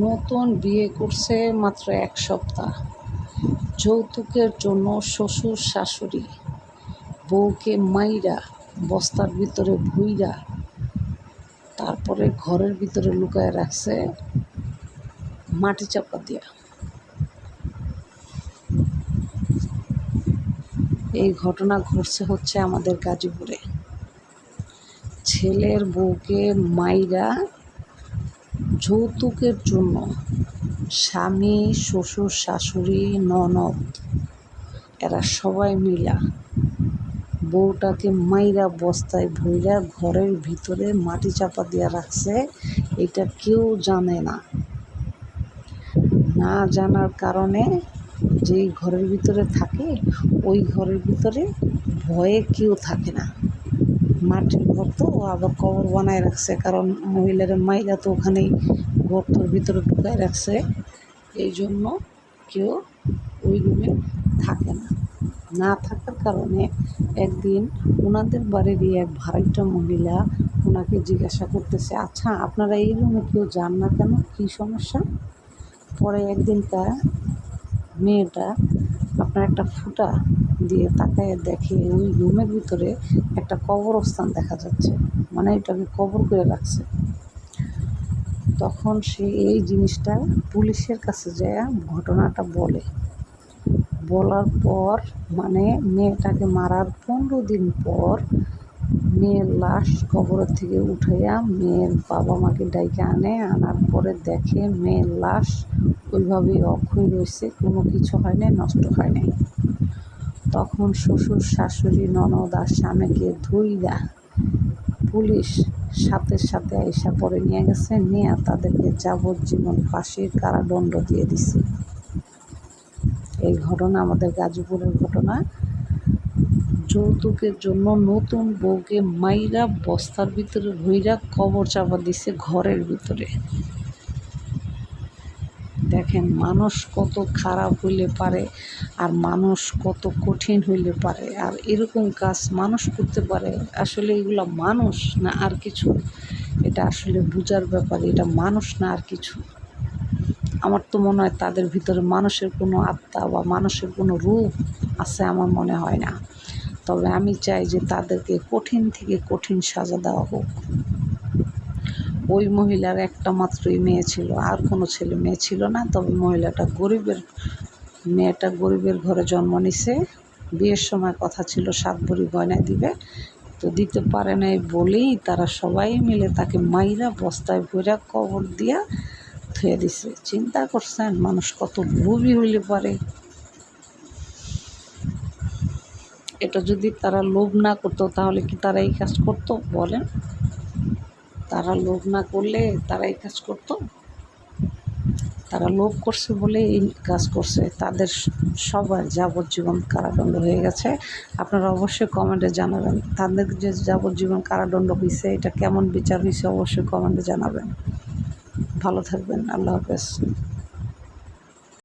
নতুন বিয়ে করছে মাত্র এক সপ্তাহ। যৌতুকের জন্য শ্বশুর শাশুড়ি, বউকে মাইরা বস্তার ভিতরে ভুইরা তারপরে ঘরের ভিতরে লুকায় রাখছে মাটি চাপা দিয়া। এই ঘটনা ঘটছে হচ্ছে আমাদের গাজীপুরে। ছেলের বউকে মাইরা যৌতুকের জন্য স্বামী, শ্বশুর, শাশুড়ি, ননদ, এরা সবাই মিলা বউটাকে মাইরা বস্তায় ভইরা ঘরের ভিতরে মাটি চাপা দিয়া রাখছে, এটা কেউ জানে না। না জানার কারণে যেই ঘরের ভিতরে থাকে, ওই ঘরের ভিতরে ভয়ে কেউ থাকে না। মাটির ঘর তো আবার কবর বানায় রাখছে, কারণ মহিলারা মাইরা তো ওখানেই গর্তর ভিতরে ঢুকায় রাখছে। এই জন্য কেউ ওই রুমে থাকে না। না থাকার কারণে একদিন ওনাদের বাড়িরই এক ভাড়াইটা মহিলা ওনাকে জিজ্ঞাসা করতেছে আচ্ছা আপনারা এই রুমে কেউ যান না কেন? কী সমস্যা? পরে একদিন তার মেয়েটা আপনার একটা ফুটা দিয়ে তাকায় দেখে ওই রুমের ভিতরে একটা কবরস্থান দেখা যাচ্ছে। মানে এটাকে কবর করে রাখছে। তখন সে এই জিনিসটা পুলিশের কাছে যায়, ঘটনাটা বলে। বলার পর মানে মেয়েটাকে মারার পনেরো দিন পর মেয়ের লাশ কবরের থেকে উঠাইয়া মেয়ের বাবা মাকে ডাইকে আনে, আনার পরে দেখে মেয়ের লাশ ওইভাবেই অক্ষয় রয়েছে, কোনো কিছু হয় নাই, নষ্ট হয় নাই। তখন শ্বশুর, শাশুড়ি, ননদ আর স্বামীকে ধুইরা পুলিশ সাথে সাথে আইসা পরে নিয়ে গেছে, নিয়ে তাদেরকে যাবজ্জীবন ফাঁসির কারাদণ্ড দিয়ে দিছে। এই ঘটনা আমাদের গাজীপুরের ঘটনা। যৌতুকের জন্য নতুন বউকে মাইরা বস্তার ভিতরে ভইরা কবর চাপা দিছে ঘরের ভিতরে। দেখেন, মানুষ কত খারাপ হইলে পারে আর মানুষ কত কঠিন হইলে পারে। আর এরকম কাজ মানুষ করতে পারে। আসলে এগুলো মানুষ না আর কিছু। এটা আসলে বুঝার ব্যাপার, এটা মানুষ না আর কিছু। আমার তো মনে হয় তাদের ভিতরে মানুষের কোনো আত্মা বা মানুষের কোনো রূপ আছে আমার মনে হয় না। তবে আমি চাই যে তাদেরকে কঠিন থেকে কঠিন সাজা দেওয়া হোক। ওই মহিলার একটা মাত্রই মেয়ে ছিল, আর কোনো ছেলে মেয়ে ছিল না। তবে মহিলাটা গরিবের, মেয়েটা গরিবের ঘরে জন্ম নিছে। বিয়ের সময় কথা ছিল, সাত ভরি গয়না দিবে। তো দিতে পারে নাই বলেই তারা সবাই মিলে তাকে মাইরা বস্তায় ভইরা কবর দিয়া থুয়ে দিছে। চিন্তা করছেন মানুষ কত লোভী হইলে পারে। এটা যদি তারা লোভ না করতো, তাহলে কি তারা এই কাজ করতো? বলেন। তারা লোভ না করলে তারা এই কাজ করতো? তারা লোভ করছে বলে এই কাজ করছে। তাদের সবার যাবজ্জীবন কারাদণ্ড হয়ে গেছে। আপনারা অবশ্যই কমেন্টে জানাবেন। তাদের যে যাবজ্জীবন কারাদণ্ড হয়েছে এটা কেমন বিচার হয়েছে অবশ্যই কমেন্টে জানাবেন। ভালো থাকবেন। আল্লাহ হাফেজ।